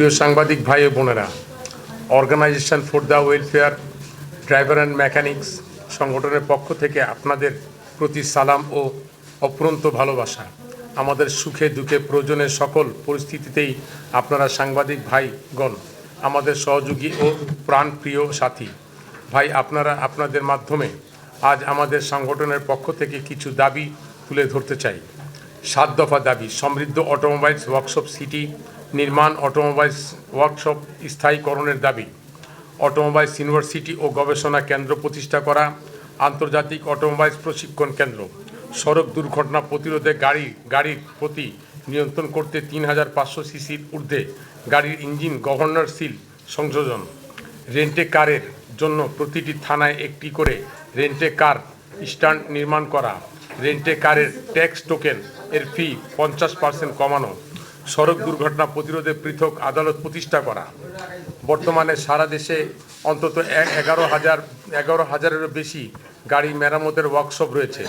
প্রিয় সাংবাদিক ভাই ও বোনেরা organisation for the welfare driver and mechanics সংগঠনের পক্ষ থেকে আপনাদের প্রতি সালাম ও অপ্রন্ত ভালোবাসা। আমাদের সুখে দুঃখে প্রয়োজনের সকল পরিস্থিতিতেই আপনারা সাংবাদিক ভাইগণ, আমাদের সহযোগী ও প্রাণপ্রিয় সাথী। ভাই, আপনারা আপনাদের মাধ্যমে আজ আমাদের সংগঠনের পক্ষ থেকে কিছু দাবি তুলে ধরতে চাই। সাত দফা দাবি, সমৃদ্ধ অটোমোবাইলস ওয়ার্কশপ সিটি নির্মাণ অটোমোবাইলস ওয়ার্কশপ স্থায়ীকরণের দাবি। অটোমোবাইলস ইউনিভার্সিটি ও গবেষণা কেন্দ্র প্রতিষ্ঠা করা আন্তর্জাতিক অটোমোবাইলস প্রশিক্ষণ কেন্দ্র। সড়ক দুর্ঘটনা প্রতিরোধে গাড়ি, গাড়ির প্রতি নিয়ন্ত্রণ করতে তিন হাজার পাঁচশো সিসির ঊর্ধ্বে গাড়ির ইঞ্জিন, গভর্নর সিল, সংযোজন। রেন্টে কারের জন্য প্রতিটি থানায় একটি করে রেন্টে কার স্ট্যান্ড নির্মাণ করা। রেন্টে কারের ট্যাক্স টোকেন এর ফি পঞ্চাশ পার্সেন্ট কমানো। সড়ক দুর্ঘটনা প্রতিরোধে পৃথক আদালত প্রতিষ্ঠা করা। বর্তমানে সারা দেশে অন্তত এগারো হাজার, এগারো হাজারেরও বেশি গাড়ি মেরামতের ওয়ার্কশপ রয়েছে।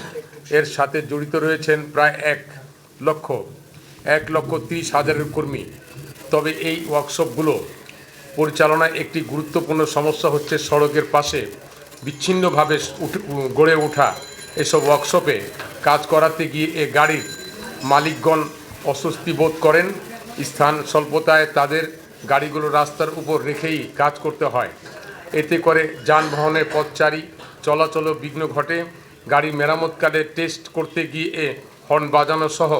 এর সাথে জড়িত রয়েছেন প্রায় এক লক্ষ এক লক্ষ তিরিশ হাজারের কর্মী। তবে এই ওয়ার্কশপগুলো পরিচালনায় একটি গুরুত্বপূর্ণ সমস্যা হচ্ছে সড়কের পাশে বিচ্ছিন্নভাবে গড়ে ওঠা। এসব ওয়ার্কশপে কাজ করাতে গিয়ে এ গাড়ির মালিকগণ অস্বস্তি বোধ করেন, স্থান স্বল্পতায় তাদের গাড়িগুলো রাস্তার উপর রেখেই কাজ করতে হয়। এতে করে যানবাহনের পথচারী চলাচলও বিঘ্ন ঘটে। গাড়ি মেরামতকালে টেস্ট করতে গিয়ে হর্ন বাজানো সহ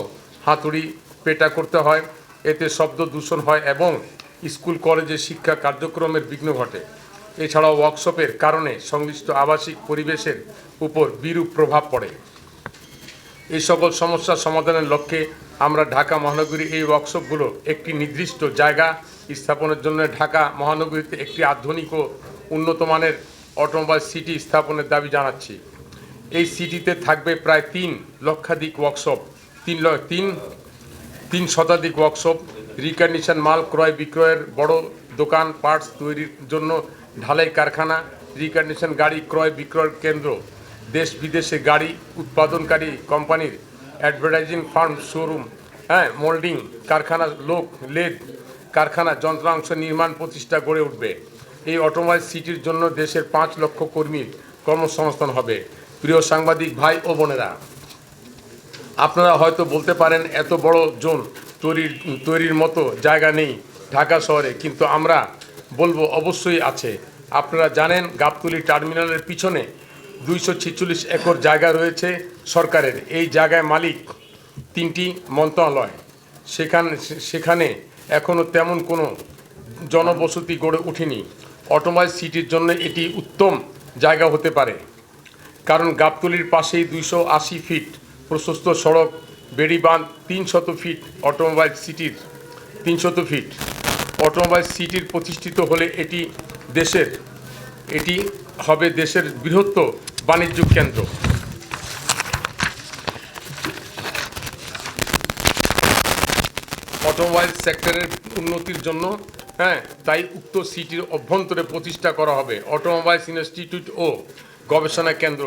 হাতুড়ি পেটা করতে হয়। এতে শব্দ দূষণ হয় এবং স্কুল, কলেজে শিক্ষা কার্যক্রমের বিঘ্ন ঘটে। এছাড়াও ওয়ার্কশপের কারণে সংশ্লিষ্ট আবাসিক পরিবেশের উপর বিরূপ প্রভাব পড়ে। এই সকল সমস্যার সমাধানের লক্ষ্যে আমরা ঢাকা মহানগরী এই ওয়ার্কশপগুলো একটি নির্দিষ্ট জায়গা স্থাপনের জন্য ঢাকা মহানগরীতে একটি আধুনিক ও উন্নতমানের অটোমোবাইল সিটি স্থাপনের দাবি জানাচ্ছি। এই সিটিতে থাকবে প্রায় তিন লক্ষাধিক ওয়ার্কশপ তিন তিন তিন শতাধিক ওয়ার্কশপ রিকন্ডিশন মাল ক্রয় বিক্রয়ের বড় দোকান পার্টস তৈরির জন্য ঢালাই কারখানা রিকন্ডিশন গাড়ি ক্রয় বিক্রয় কেন্দ্র দেশ বিদেশে গাড়ি উৎপাদনকারী কোম্পানির অ্যাডভার্টাইজিং ফার্ম শোরুম হ্যাঁ মোল্ডিং কারখানা লোক লেদ কারখানা যন্ত্রাংশ নির্মাণ প্রতিষ্ঠা গড়ে উঠবে। এই অটোমোবাইল সিটির জন্য দেশের পাঁচ লক্ষ কর্মীর কর্মসংস্থান হবে। প্রিয় সাংবাদিক ভাই ও বোনেরা, আপনারা হয়তো বলতে পারেন, এত বড় জোন তৈরির তৈরির মতো জায়গা নেই ঢাকা শহরে, কিন্তু আমরা বলব অবশ্যই আছে। আপনারা জানেন গাবতলি টার্মিনালের পিছনে দুইশো ছেচল্লিশ একর জায়গা রয়েছে সরকারের। এই জায়গায় মালিক তিনটি মন্ত্রণালয়। সেখানে সেখানে এখনও তেমন কোনো জনবসতি গড়ে ওঠেনি অটোমোবাইল সিটির জন্য এটি উত্তম জায়গা হতে পারে। কারণ গাবতলির পাশেই দুইশো আশি ফিট প্রশস্ত সড়ক বেড়িবাঁধ তিনশত ফিট অটোমোবাইল সিটির তিনশত ফিট। অটোমোবাইল সিটির প্রতিষ্ঠিত হলে এটি দেশের এটি হবে দেশের বৃহত্তর বাণিজ্য কেন্দ্র। অটোমোবাইল সেক্টরের উন্নতির জন্য হ্যাঁ তাই উক্ত সিটির অভ্যন্তরে প্রতিষ্ঠা করা হবে অটোমোবাইলস ইনস্টিটিউট ও গবেষণা কেন্দ্র।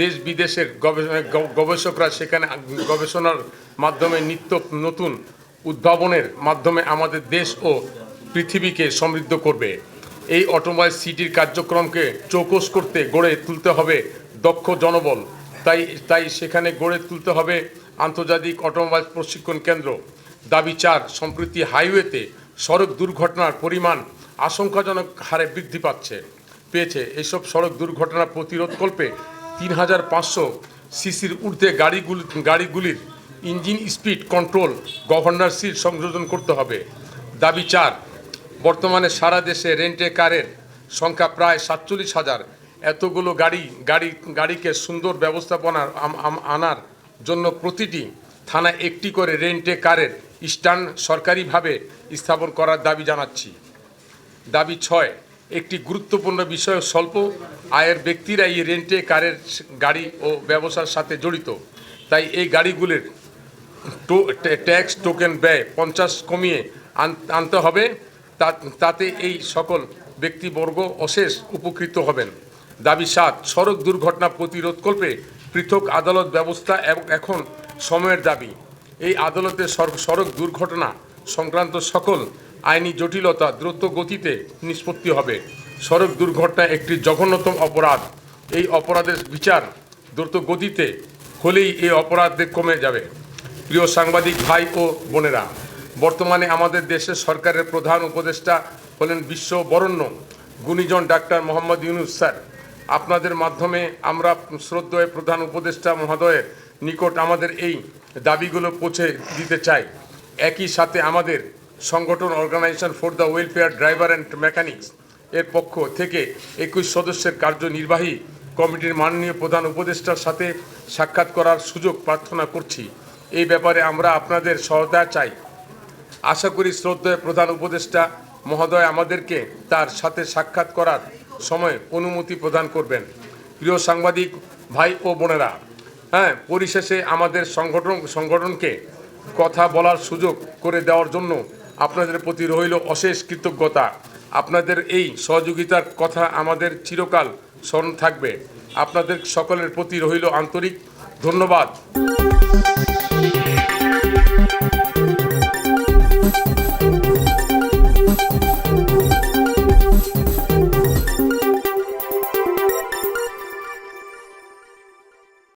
দেশ বিদেশের গবেষকরা সেখানে গবেষণার মাধ্যমে নিত্য নতুন উদ্ভাবনের মাধ্যমে আমাদের দেশ ও পৃথিবীকে সমৃদ্ধ করবে। এই অটোমোবাইল সিটির কার্যক্রমকে চৌকস করতে গড়ে তুলতে হবে দক্ষ জনবল। তাই তাই সেখানে গড়ে তুলতে হবে আন্তর্জাতিক অটোমোবাইল প্রশিক্ষণ কেন্দ্র। দাবি চার, সম্প্রতি হাইওয়েতে সড়ক দুর্ঘটনার পরিমাণ আশঙ্কাজনক হারে বৃদ্ধি পাচ্ছে। পেয়েছে, এসব সড়ক দুর্ঘটনা প্রতিরোধকল্পে তিন হাজার পাঁচশো সিসির ঊর্ধ্বে গাড়িগুলি, গাড়িগুলির engine speed control governor seat সংযোজন করতে হবে। দাবি চার বর্তমানে সারা দেশে রেন্টে কারের সংখ্যা প্রায় সাতচল্লিশ হাজার। এতগুলো গাড়ি গাড়ি, গাড়িকে সুন্দর ব্যবস্থাপনার আনার জন্য প্রতিটি থানায় একটি করে রেন্টে কারের স্ট্যান্ড সরকারিভাবে স্থাপন করার দাবি জানাচ্ছি। দাবি ছয়, একটি গুরুত্বপূর্ণ বিষয় স্বল্প আয়ের ব্যক্তিরা এই রেন্টে কারের গাড়ি ও ব্যবসার সাথে জড়িত। তাই এই গাড়িগুলির ট্যাক্স টোকেন ব্যয় পঞ্চাশ কমিয়ে আন- আনতে হবে। তাতে এই সকল ব্যক্তিবর্গ অশেষ উপকৃত হবেন। দাবি সাত, সড়ক দুর্ঘটনা প্রতিরোধকল্পে পৃথক আদালত ব্যবস্থা এবং এখন সময়ের দাবি। এই আদালতে সড়- সড়ক দুর্ঘটনা সংক্রান্ত সকল আইনি জটিলতা দ্রুত গতিতে নিষ্পত্তি হবে। সড়ক দুর্ঘটনা একটি জঘন্যতম অপরাধ। এই অপরাধের বিচার দ্রুত গতিতে হলেই এই অপরাধে কমে যাবে। প্রিয় সাংবাদিক ভাই ও বোনেরা বর্তমানে আমাদের দেশের সরকারের প্রধান উপদেষ্টা হলেন বিশ্ব বরণ্য গুণীজন ডাক্তার মোহাম্মদ ইউনুস স্যার। আপনাদের মাধ্যমে আমরা শ্রদ্ধেয় প্রধান উপদেষ্টা মহোদয়ের নিকট আমাদের এই দাবিগুলো পৌঁছে দিতে চাই। একই সাথে আমাদের সংগঠন organisation for the welfare driver and mechanics এর পক্ষ থেকে একুশ সদস্যের কার্যনির্বাহী কমিটির মাননীয় প্রধান উপদেষ্টার সাথে সাক্ষাৎ করার সুযোগ প্রার্থনা করছি। এই ব্যাপারে আমরা আপনাদের সহায়তা চাই। আশা করি শ্রদ্ধেয় প্রধান উপদেষ্টা মহোদয় আমাদেরকে তার সাথে সাক্ষাৎ করার সময় অনুমতি প্রদান করবেন। প্রিয় সাংবাদিক ভাই ও বোনেরা হ্যাঁ পরিশেষে আমাদের সংগঠন, সংগঠনকে কথা বলার সুযোগ করে দেওয়ার জন্য আপনাদের প্রতি রইল অশেষ কৃতজ্ঞতা। আপনাদের এই সহযোগিতার কথা আমাদের চিরকাল স্মরণ থাকবে। আপনাদের সকলের প্রতি রইল আন্তরিক ধন্যবাদ।